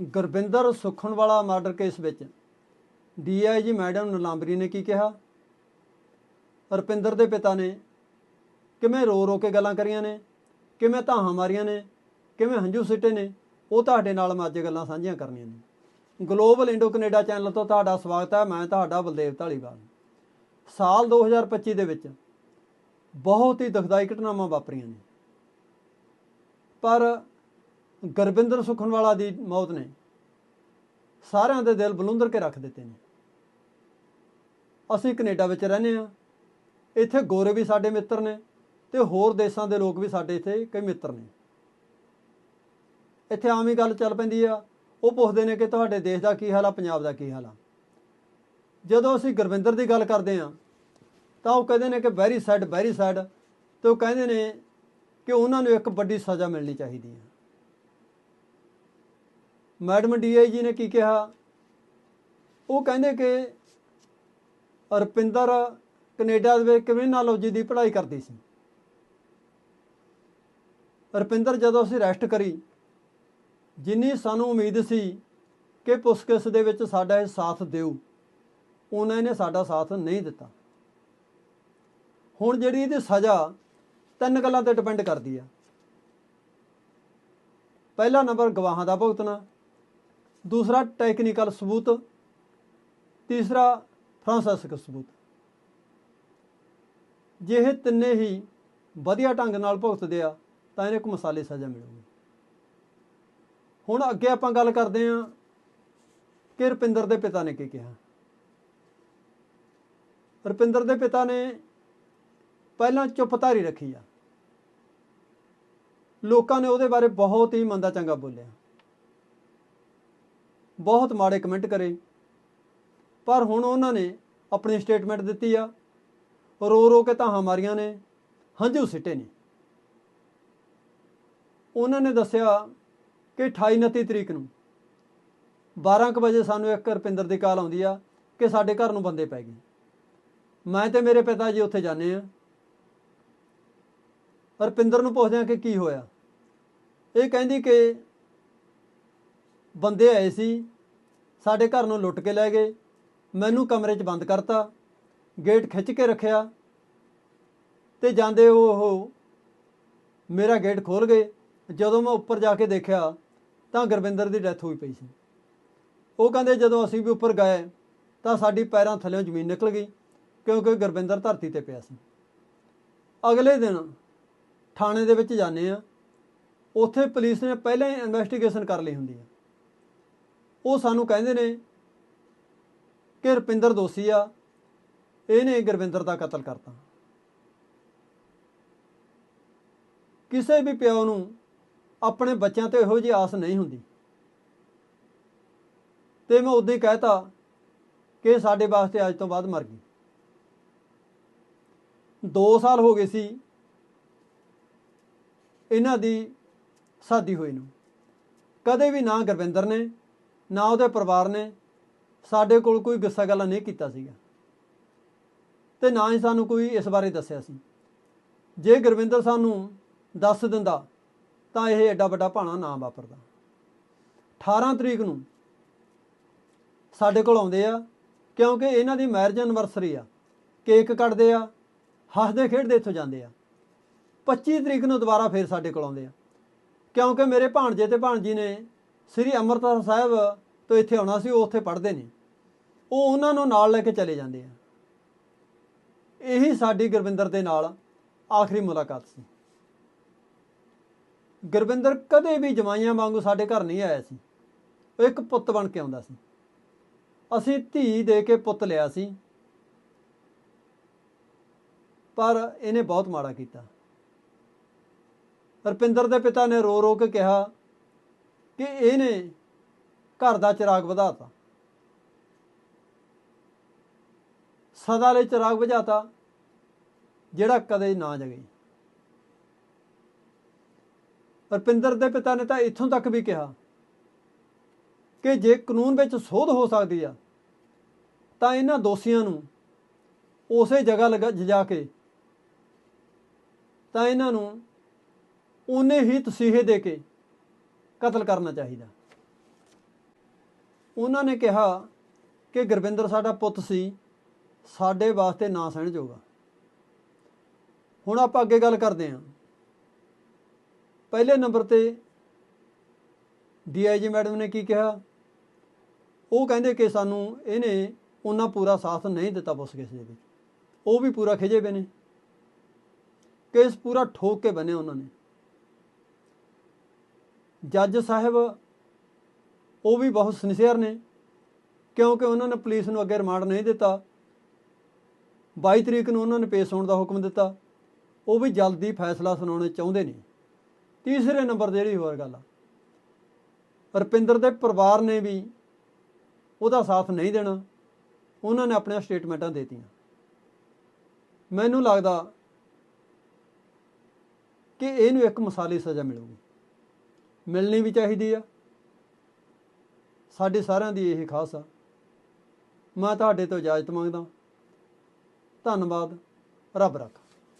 Gurbinder Sukhanwala murder case ਵਿੱਚ DIG madam ਨਲਾਂਬਰੀ ਨੇ ਕੀ ਕਿਹਾ? ਰੁਪਿੰਦਰ ਦੇ ਪਿਤਾ ਨੇ ਕਿਵੇਂ ਰੋ ਰੋ ਕੇ ਗੱਲਾਂ ਕਰੀਆਂ ਨੇ? ਕਿਵੇਂ ਧਾਹਾਂ ਮਾਰੀਆਂ ਨੇ? ਕਿਵੇਂ ਹੰਝੂ ਸਿੱਟੇ ਨੇ? ਉਹ ਤੁਹਾਡੇ ਨਾਲ ਮੈਂ ਅੱਜ ਗੱਲਾਂ ਸਾਂਝੀਆਂ ਕਰਨੀਆਂ ਨੇ। ਗਲੋਬਲ ਇੰਡੋ ਕੈਨੇਡਾ ਚੈਨਲ ਤੋਂ ਤੁਹਾਡਾ ਸਵਾਗਤ ਹੈ। ਮੈਂ ਤੁਹਾਡਾ ਬਲਦੇਵ ਢਾਲੀਵਾਲ ਸਾਲ 2025 ਦੇ ਵਿੱਚ ਬਹੁਤ ਹੀ ਦੁਖਦਾਈ ਘਟਨਾਵਾਂ ਵਾਪਰੀਆਂ ਨੇ। ਪਰ ਗੁਰਬਿੰਦਰ ਸੁਖਨਵਾਲਾ ਦੀ ਮੌਤ ਨੇ ਸਾਰਿਆਂ ਦੇ ਦਿਲ ਬਲੁੰਦਰ ਕੇ ਰੱਖ ਦਿੱਤੇ ਨੇ। ਅਸੀਂ ਕੈਨੇਡਾ ਵਿੱਚ ਰਹਿੰਦੇ ਆ ਇੱਥੇ ਗੋਰੇ ਵੀ ਸਾਡੇ ਮਿੱਤਰ ਨੇ ਤੇ ਹੋਰ ਦੇਸ਼ਾਂ ਦੇ ਲੋਕ ਵੀ ਸਾਡੇ ਇੱਥੇ ਕਈ ਮਿੱਤਰ ਨੇ। ਇੱਥੇ ਆਮ ਹੀ ਗੱਲ ਚੱਲ ਪੈਂਦੀ ਆ। ਉਹ ਪੁੱਛਦੇ ਨੇ ਕਿ ਤੁਹਾਡੇ ਦੇਸ਼ ਦਾ ਕੀ ਹਾਲ ਆ, ਪੰਜਾਬ ਦਾ ਕੀ ਹਾਲ ਆ। ਜਦੋਂ ਅਸੀਂ ਗੁਰਵਿੰਦਰ ਦੀ ਗੱਲ ਕਰਦੇ ਆ ਤਾਂ ਉਹ ਕਹਿੰਦੇ ਨੇ ਕਿ ਵੈਰੀ ਸੈਡ ਵੈਰੀ ਸੈਡ ਤੇ ਉਹ ਕਹਿੰਦੇ ਨੇ ਕਿ ਉਹਨਾਂ ਨੂੰ ਇੱਕ ਵੱਡੀ ਸਜ਼ਾ ਮਿਲਣੀ ਚਾਹੀਦੀ ਹੈ ਮੈਡਮ ਡੀਆਈਜੀ ਨੇ ਕੀ ਕਿਹਾ? ਉਹ ਕਹਿੰਦੇ ਕਿ ਰੁਪਿੰਦਰ ਕੈਨੇਡਾ ਦੇ ਵਿੱਚ ਕ੍ਰਿਮੀਨੋਲੋਜੀ ਦੀ ਪੜ੍ਹਾਈ ਕਰਦੀ ਸੀ। ਰੁਪਿੰਦਰ ਜਦੋਂ ਅਸੀਂ ਰੈਸਟ ਕਰੀ, ਜਿੰਨੀ ਸਾਨੂੰ ਉਮੀਦ ਸੀ ਕਿ ਪੁਸਕਿਸ ਦੇ ਵਿੱਚ ਸਾਡਾ ਇਹ ਸਾਥ ਦਿਓ ਉਹਨਾਂ ਇਹਨੇ ਸਾਡਾ ਸਾਥ ਨਹੀਂ ਦਿੱਤਾ। ਹੁਣ ਜਿਹੜੀ ਇਹਦੀ ਸਜ਼ਾ ਤਿੰਨ ਗੱਲਾਂ ਤੇ ਡਿਪੈਂਡ ਕਰਦੀ ਆ। ਪਹਿਲਾ ਨੰਬਰ ਗਵਾਹਾਂ ਦਾ ਭੁਗਤਣਾ ਦੂਸਰਾ ਟੈਕਨੀਕਲ ਸਬੂਤ, ਤੀਸਰਾ ਫਰਾਂਸਿਸਕ ਸਬੂਤ। ਜੇ ਇਹ ਤਿੰਨੇ ਹੀ ਵਧੀਆ ਢੰਗ ਨਾਲ ਭੁਗਤਦੇ ਆ, ਤਾਂ ਇਹਨੇ ਕੋ ਮਸਾਲੇ ਸਜ਼ਾ ਮਿਲੂਗੀ। ਹੁਣ ਅੱਗੇ ਆਪਾਂ ਗੱਲ ਕਰਦੇ ਹਾਂ ਕਿ ਰੁਪਿੰਦਰ ਦੇ ਪਿਤਾ ਨੇ ਕੀ ਕਿਹਾ। ਰੁਪਿੰਦਰ ਦੇ ਪਿਤਾ ਨੇ ਪਹਿਲਾਂ ਚੁੱਪਧਾਰੀ ਰੱਖੀ ਆ। ਲੋਕਾਂ ਨੇ ਉਹਦੇ ਬਾਰੇ ਬਹੁਤ ਹੀ ਮੰਦਾ ਚੰਗਾ ਬੋਲਿਆ। ਬਹੁਤ ਮਾੜੇ ਕਮੈਂਟ ਕਰੇ। ਪਰ ਹੁਣ ਉਹਨਾਂ ਨੇ ਆਪਣੀ ਸਟੇਟਮੈਂਟ ਦਿੱਤੀ ਆ। ਰੋ ਰੋ ਕੇ ਤਾਂ ਮਾਰੀਆਂ ਨੇ। ਹੰਝੂ ਸਿੱਟੇ ਨੇ। ਉਹਨਾਂ ਨੇ ਦੱਸਿਆ ਕਿ 28 29 ਤਰੀਕ ਨੂੰ 12 ਕੁ ਵਜੇ ਸਾਨੂੰ ਇੱਕ ਰੁਪਿੰਦਰ ਦੀ ਕਾਲ ਆਉਂਦੀ ਆ ਕਿ ਸਾਡੇ ਘਰ ਨੂੰ ਬੰਦੇ ਪੈ ਗਏ। ਮੈਂ ਤੇ ਮੇਰੇ ਪਿਤਾ ਜੀ ਉੱਥੇ ਜਾਂਦੇ ਆ। ਰੁਪਿੰਦਰ ਨੂੰ ਪੁੱਛਦੇ ਆ ਕਿ ਕੀ ਹੋਇਆ? ਇਹ ਕਹਿੰਦੀ ਕਿ ਬੰਦੇ ਆਏ ਸੀ, ਸਾਡੇ ਘਰ ਨੂੰ ਲੁੱਟ ਕੇ ਲੈ ਗਏ। ਮੈਨੂੰ ਕਮਰੇ 'ਚ ਬੰਦ ਕਰਤਾ, ਗੇਟ ਖਿੱਚ ਕੇ ਰੱਖਿਆ ਤੇ ਜਾਂਦੇ ਉਹ ਮੇਰਾ ਗੇਟ ਖੋਲ ਗਏ। ਜਦੋਂ ਮੈਂ ਉੱਪਰ ਜਾ ਕੇ ਦੇਖਿਆ ਤਾਂ ਗੁਰਵਿੰਦਰ ਦੀ ਡੈਥ ਹੋਈ ਪਈ ਸੀ। ਉਹ ਕਹਿੰਦੇ ਜਦੋਂ ਅਸੀਂ ਵੀ ਉੱਪਰ ਗਏ ਤਾਂ ਸਾਡੀ ਪੈਰਾਂ ਥੱਲੇੋਂ ਜ਼ਮੀਨ ਨਿਕਲ ਗਈ ਕਿਉਂਕਿ ਗੁਰਵਿੰਦਰ ਧਰਤੀ ਤੇ ਪਿਆ ਸੀ। ਅਗਲੇ ਦਿਨ ਥਾਣੇ ਦੇ ਵਿੱਚ ਜਾਂਦੇ ਆ ਉੱਥੇ ਪੁਲਿਸ ਨੇ ਪਹਿਲਾਂ ਹੀ ਇਨਵੈਸਟੀਗੇਸ਼ਨ ਕਰ ਲਈ ਹੁੰਦੀ ਹੈ। ਉਹ ਸਾਨੂੰ ਕਹਿੰਦੇ ਨੇ ਕਿ ਰੁਪਿੰਦਰ ਦੋਸ਼ੀ ਆ, ਇਹਨੇ ਗੁਰਵਿੰਦਰ ਦਾ ਕਤਲ ਕਰਤਾ। ਕਿਸੇ ਵੀ ਪਿਓ ਨੂੰ ਆਪਣੇ ਬੱਚਿਆਂ ਤੇ ਇਹੋ ਜਿਹੀ ਆਸ ਨਹੀਂ ਹੁੰਦੀ। ਤੇ ਮੈਂ ਉਦੋਂ ਹੀ ਕਹਿਤਾ ਕਿ ਸਾਡੇ ਵਾਸਤੇ ਅੱਜ ਤੋਂ ਬਾਅਦ ਮਰ ਗਈ। 2 ਸਾਲ ਹੋ ਗਏ ਸੀ ਇਹਨਾਂ ਦੀ ਸਾਦੀ ਹੋਈ ਨੂੰ। ਕਦੇ ਵੀ ਨਾ ਗੁਰਵਿੰਦਰ ਨੇ ਨਾ ਉਹਦੇ ਪਰਿਵਾਰ ਨੇ ਸਾਡੇ ਕੋਲ ਕੋਈ ਗੁੱਸਾ ਗੱਲਾਂ ਨਹੀਂ ਕੀਤਾ ਸੀਗਾ। ਤੇ ਨਾ ਹੀ ਸਾਨੂੰ ਕੋਈ ਇਸ ਬਾਰੇ ਦੱਸਿਆ ਸੀ। ਜੇ ਗੁਰਵਿੰਦਰ ਸਾਨੂੰ ਦੱਸ ਦਿੰਦਾ, ਤਾਂ ਇਹ ਐਡਾ ਵੱਡਾ ਭਾਣਾ ਨਾ ਵਾਪਰਦਾ। 18 ਤਰੀਕ ਨੂੰ ਸਾਡੇ ਕੋਲ ਆਉਂਦੇ ਆ, ਕਿਉਂਕਿ ਇਹਨਾਂ ਦੀ ਮੈਰਿਜ ਐਨਵਰਸਰੀ ਆ। ਕੇਕ ਕੱਟਦੇ ਆ, ਹੱਸਦੇ ਖੇਡਦੇ ਇੱਥੋਂ ਜਾਂਦੇ ਆ। 25 ਤਰੀਕ ਨੂੰ ਦੁਬਾਰਾ ਫੇਰ ਸਾਡੇ ਕੋਲ ਆਉਂਦੇ ਆ। ਕਿਉਂਕਿ ਮੇਰੇ ਭਾਣਜੇ ਤੇ ਭਾਣਜੀ ਨੇ ਸ੍ਰੀ ਅੰਮ੍ਰਿਤਸਰ ਸਾਹਿਬ ਤੋਂ ਇੱਥੇ ਆਉਣਾ ਸੀ, ਉਹ ਉੱਥੇ ਪੜ੍ਹਦੇ ਨੇ। ਉਹ ਉਹਨਾਂ ਨੂੰ ਨਾਲ ਲੈ ਕੇ ਚਲੇ ਜਾਂਦੇ ਆ। ਇਹੀ ਸਾਡੀ ਗੁਰਵਿੰਦਰ ਦੇ ਨਾਲ ਆਖਰੀ ਮੁਲਾਕਾਤ ਸੀ। ਗੁਰਵਿੰਦਰ ਕਦੇ ਵੀ ਜਮਾਈਆਂ ਵਾਂਗੂ ਸਾਡੇ ਘਰ ਨਹੀਂ ਆਇਆ ਸੀ। ਉਹ ਇੱਕ ਪੁੱਤ ਬਣ ਕੇ ਆਉਂਦਾ ਸੀ। ਅਸੀਂ ਧੀ ਦੇ ਕੇ ਪੁੱਤ ਲਿਆ ਸੀ। ਪਰ ਇਹਨੇ ਬਹੁਤ ਮਾੜਾ ਕੀਤਾ। ਰਪਿੰਦਰ ਦੇ ਪਿਤਾ ਨੇ ਰੋ ਰੋ ਕੇ ਕਿਹਾ ਕਿ ਇਹਨੇ ਘਰ ਦਾ ਚਿਰਾਗ ਵਧਾਤਾ। ਸਦਾ ਲਈ ਚਿਰਾਗ ਬੁਝਾਤਾ, ਜਿਹੜਾ ਕਦੇ ਨਾ ਜਗੇ। ਰਪਿੰਦਰ ਦੇ ਪਿਤਾ ਨੇ ਤਾਂ ਇੱਥੋਂ ਤੱਕ ਵੀ ਕਿਹਾ ਕਿ ਜੇ ਕਾਨੂੰਨ ਵਿੱਚ ਸੋਧ ਹੋ ਸਕਦੀ ਆ, ਤਾਂ ਇਹਨਾਂ ਦੋਸ਼ੀਆਂ ਨੂੰ ਉਸੇ ਜਗ੍ਹਾ ਲਗਾ ਜਾ ਕੇ ਤਾਂ ਇਹਨਾਂ ਨੂੰ ਉਹਨੇ ਹੀ ਤਸੀਹੇ ਦੇ ਕੇ ਕਤਲ ਕਰਨਾ ਚਾਹੀਦਾ। ਉਹਨਾਂ ਨੇ ਕਿਹਾ ਕਿ ਗੁਰਵਿੰਦਰ ਸਾਡਾ ਪੁੱਤ ਸੀ, ਸਾਡੇ ਵਾਸਤੇ ਨਾ ਸਹਿਣ ਸਹਿਣਯੋਗ ਹੁਣ ਆਪਾਂ ਅੱਗੇ ਗੱਲ ਕਰਦੇ ਹਾਂ। ਪਹਿਲੇ ਨੰਬਰ ਤੇ ਡੀਆਈਜੀ ਮੈਡਮ ਨੇ ਕੀ ਕਿਹਾ? ਉਹ ਕਹਿੰਦੇ ਕਿ ਸਾਨੂੰ ਇਹਨੇ ਉਹਨਾਂ ਪੂਰਾ ਸਾਥ ਨਹੀਂ ਦਿੱਤਾ ਪੁੱਛ ਕੇਸ ਦੇ ਵਿੱਚ। ਉਹ ਵੀ ਪੂਰਾ ਖਿਜੇ ਪਏ ਨੇ। ਕੇਸ ਪੂਰਾ ਠੋਕ ਕੇ ਬਣੇ ਉਹਨਾਂ ਨੇ। ਜੱਜ ਸਾਹਿਬ, ਉਹ ਵੀ ਬਹੁਤ ਸਿਨਸੀਅਰ ਨੇ, ਕਿਉਂਕਿ ਉਹਨਾਂ ਨੇ ਪੁਲਿਸ ਨੂੰ ਅੱਗੇ ਰਿਮਾਂਡ ਨਹੀਂ ਦਿੱਤਾ। 22 ਤਰੀਕ ਨੂੰ ਉਹਨਾਂ ਨੇ ਪੇਸ਼ ਹੋਣ ਦਾ ਹੁਕਮ ਦਿੱਤਾ। ਉਹ ਵੀ ਜਲਦੀ ਫੈਸਲਾ ਸੁਣਾਉਣਾ ਚਾਹੁੰਦੇ ਨੇ। ਤੀਸਰੇ ਨੰਬਰ ਤੇ ਜਿਹੜੀ ਹੋਰ ਗੱਲ ਆ, ਰੁਪਿੰਦਰ ਦੇ ਪਰਿਵਾਰ ਨੇ ਵੀ ਉਹਦਾ ਸਾਥ ਨਹੀਂ ਦੇਣਾ। ਉਹਨਾਂ ਨੇ ਆਪਣੀਆਂ ਸਟੇਟਮੈਂਟਾਂ ਦੇਤੀਆਂ। ਮੈਨੂੰ ਲੱਗਦਾ ਕਿ ਇਹਨੂੰ ਇੱਕ ਮਿਸਾਲੀ ਸਜ਼ਾ ਮਿਲੂਗੀ। ਮਿਲਣੀ ਵੀ ਚਾਹੀਦੀ ਆ। ਸਾਡੇ ਸਾਰਿਆਂ ਦੀ ਇਹ ਖਾਸ ਆ। ਮੈਂ ਤੁਹਾਡੇ ਤੋਂ ਇਜਾਜ਼ਤ ਮੰਗਦਾ। ਧੰਨਵਾਦ। ਰੱਬ ਰੱਖਾ।